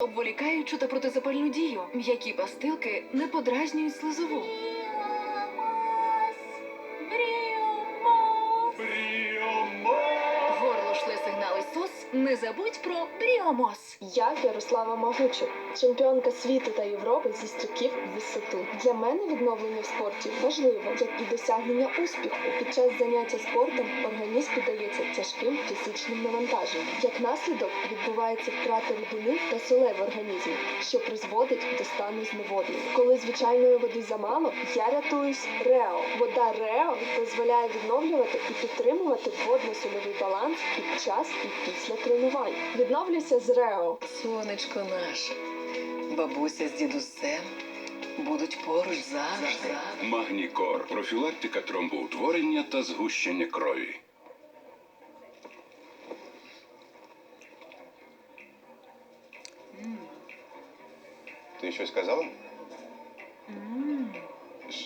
обволікаючу та протизапальну дію. М'які пастилки не подразнюють слизову. Не забудь про Бріомос. Я Ярослава Магучик, чемпіонка світу та Європи зі стрибків в висоту. Для мене відновлення в спорті важливо, як і досягнення успіху. Під час заняття спортом організм піддається тяжким фізичним навантаженням. Як наслідок відбувається втрата рідини та солей в організмі, що призводить до стану зневоднення. Коли звичайної води замало, я рятуюсь Рео. Вода Рео дозволяє відновлювати і підтримувати водно-сольовий баланс під час і після тренувань. Відновлюся з Рео. Сонечко наше, бабуся з дідусем будуть поруч завжди. Магнікор профілактика тромбоутворення та згущення крові. Ти щось казала?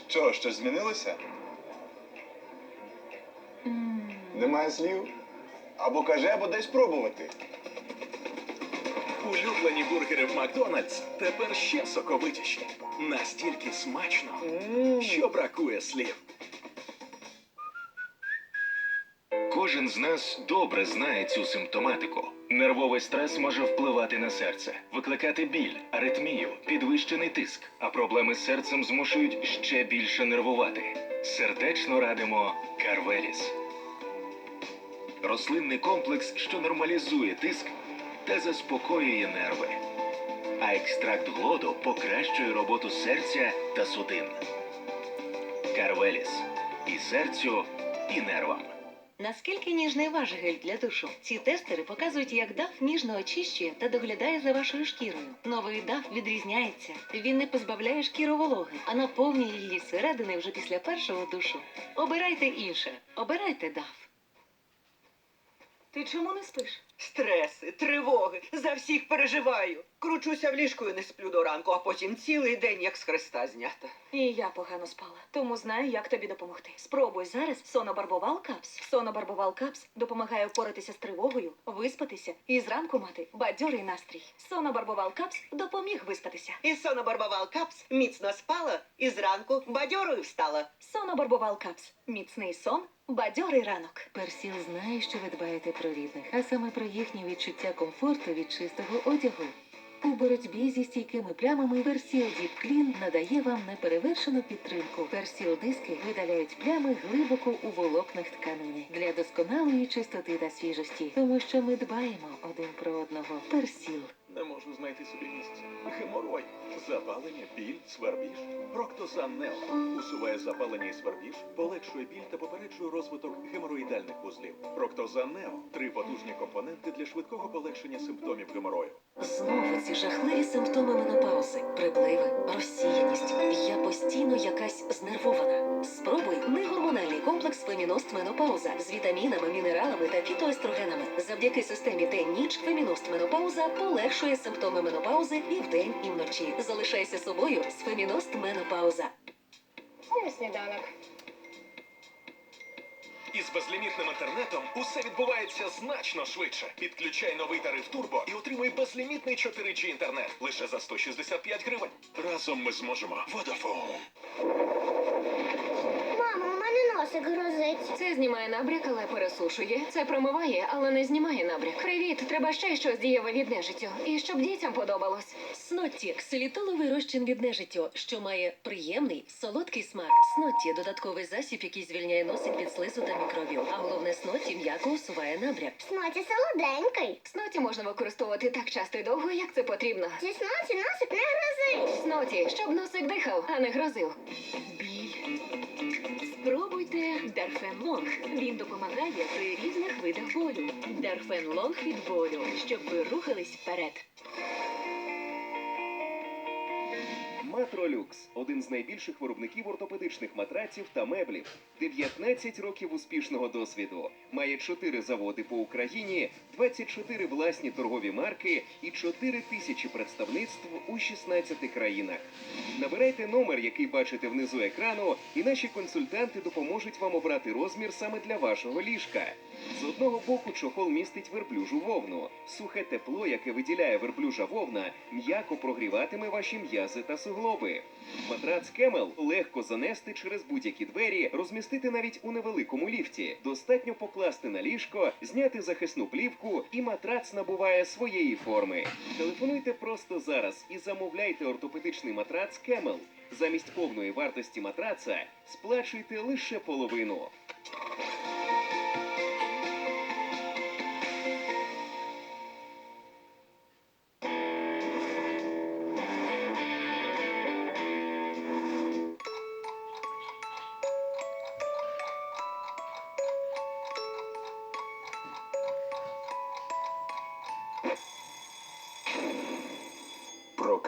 Що, щось змінилося? Немає слів? Або каже, або дай спробувати. Улюблені бургери в Макдональдс тепер ще соковитіші. Настільки смачно, що бракує слів. Кожен з нас добре знає цю симптоматику. Нервовий стрес може впливати на серце, викликати біль, аритмію, підвищений тиск, а проблеми з серцем змушують ще більше нервувати. Сердечно радимо Карвеліс. Рослинний комплекс, що нормалізує тиск та заспокоює нерви. А екстракт глоду покращує роботу серця та судин. Карвеліс. І серцю, і нервам. Наскільки ніжний ваш гель для душу? Ці тестери показують, як DAF ніжно очищує та доглядає за вашою шкірою. Новий DAF відрізняється. Він не позбавляє шкіру вологи, а наповнює її зсередини вже після першого душу. Обирайте інше. Обирайте DAF. Ти чому не спиш? Стреси, тривоги, за всіх переживаю. Кручуся в ліжку і не сплю до ранку, а потім цілий день як з хреста знята. І я погано спала, тому знаю, як тобі допомогти. Спробуй зараз сонобарбовал капс. Сонобарбовал капс допомагає впоратися з тривогою, виспатися і зранку мати бадьорий настрій. Сонобарбовал капс допоміг виспатися. І сонобарбовал капс міцно спала і зранку бадьорою встала. Сонобарбовал капс. Міцний сон, бадьорий ранок. Персіл знає, що ви дбаєте про рідних, а саме про їхнє відчуття комфорту від чистого одягу. У боротьбі зі стійкими плямами Персіл Діп Клін надає вам неперевершену підтримку. Персіл диски видаляють плями глибоко у волокнах тканини для досконалої чистоти та свіжості, тому що ми дбаємо один про одного. Персіл. Не можу знайти собі місця. Геморой, запалення, біль, свербіж. Проктозан Нео усуває запалення і свербіж, полегшує біль та попереджує розвиток геморроїдальних вузлів. Проктозан Нео три потужні компоненти для швидкого полегшення симптомів геморою. Знову ці жахливі симптоми менопаузи, припливи, розсіяність. Я постійно якась знервована. Комплекс Феміност Менопауза з вітамінами, мінералами та фітоестрогенами. Завдяки системі день-ніч Феміност Менопауза полегшує симптоми менопаузи і вдень, і вночі. Залишайся собою з Феміност Менопауза. Сніданок. Із безлімітним інтернетом усе відбувається значно швидше. Підключай новий тариф Турбо і отримуй безлімітний 4G інтернет лише за 165 гривень. Разом ми зможемо. Vodafone. Носик грозить. Це знімає набряк, але пересушує. Це промиває, але не знімає набряк. Привіт, треба ще щось дієве від нежиттю. І щоб дітям подобалось. Снотті ксилітоловий розчин від нежиттю, що має приємний солодкий смак. Снотті додатковий засіб, який звільняє носик від слизу та мікробів. А головне сноті м'яко усуває набряк. Сноті солоденький. Сноті можна використовувати так часто і довго, як це потрібно. Зі сноті носик не грозить. Сноті, щоб носик дихав, а не грозив. Біль. Спробуйте Дарфен Лонг. Він допомагає при різних видах болю. Дарфен Лонг від болю, щоб ви рухались вперед. Матролюкс один з найбільших виробників ортопедичних матраців та меблів. 19 років успішного досвіду. Має 4 заводи по Україні, 24 власні торгові марки і 4 тисячі представництв у 16 країнах. Набирайте номер, який бачите внизу екрану, і наші консультанти допоможуть вам обрати розмір саме для вашого ліжка. З одного боку чохол містить верблюжу вовну. Сухе тепло, яке виділяє верблюжа вовна, м'яко прогріватиме ваші м'язи та суглоби. Матрац Кемел легко занести через будь-які двері, розмістити навіть у невеликому ліфті. Достатньо покласти на ліжко, зняти захисну плівку, і матрац набуває своєї форми. Телефонуйте просто зараз і замовляйте ортопедичний матрац Кемел. Замість повної вартості матраца сплачуйте лише половину.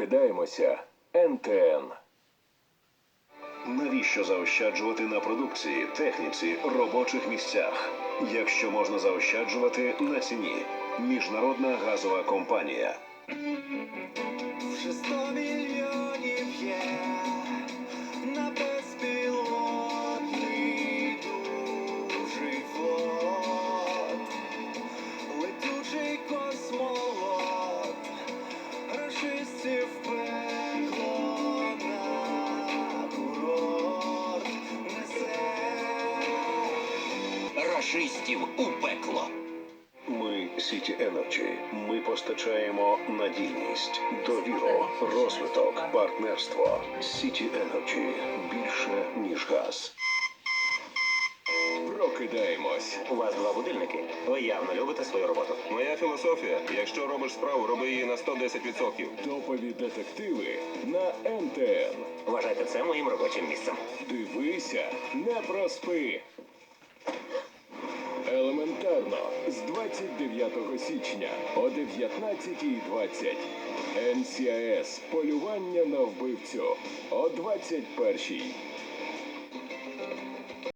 Прокидаємося. НТН. Навіщо заощаджувати на продукції, техніці, робочих місцях? Якщо можна заощаджувати на ціні. Міжнародна газова компанія. Рашистів у пекло. Ми Сіті Енерджі. Ми постачаємо надійність, довіру, розвиток, партнерство. Сіті Енерджі більше ніж газ. Прокидаємось. У вас два будильники. Ви явно любите свою роботу. Моя філософія: якщо робиш справу, роби її на 110%. Топові детективи на НТН. Вважайте це моїм робочим місцем. Дивися, не проспи. Елементарно з 29 січня о 19.20. НСІАС Полювання на вбивцю о 21.00.